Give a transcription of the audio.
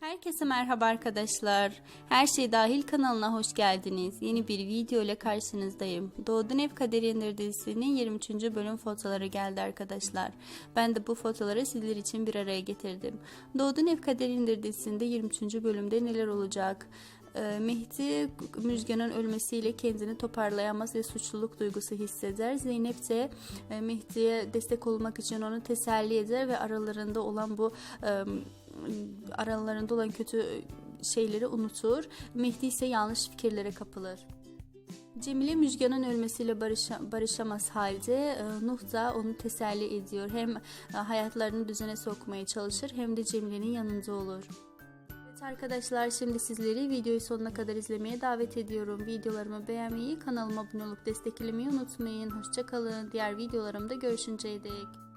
Herkese merhaba arkadaşlar. Her şey dahil kanalına hoş geldiniz. Yeni bir video ile karşınızdayım. Doğdun Ev Kaderindir dizisinin 23. bölüm fotoları geldi arkadaşlar. Ben de bu fotoları sizler için bir araya getirdim. Doğdun Ev Kaderindir dizisinde 23. bölümde neler olacak? Ee, Mehdi Müjgan'ın ölmesiyle kendini toparlayamaz ve suçluluk duygusu hisseder. Zeynep de e, Mehdi'ye destek olmak için onu teselli eder ve aralarında olan bu e, aralarında olan kötü şeyleri unutur. Mehdi ise yanlış fikirlere kapılır. Cemile Müjgan'ın ölmesiyle barışa, barışamaz halde e, Nuh da onu teselli ediyor. Hem hayatlarını düzene sokmaya çalışır hem de Cemile'nin yanında olur. Evet arkadaşlar şimdi sizleri videoyu sonuna kadar izlemeye davet ediyorum. Videolarımı beğenmeyi, kanalıma abone olup desteklemeyi unutmayın. Hoşçakalın. Diğer videolarımda görüşünceye dek.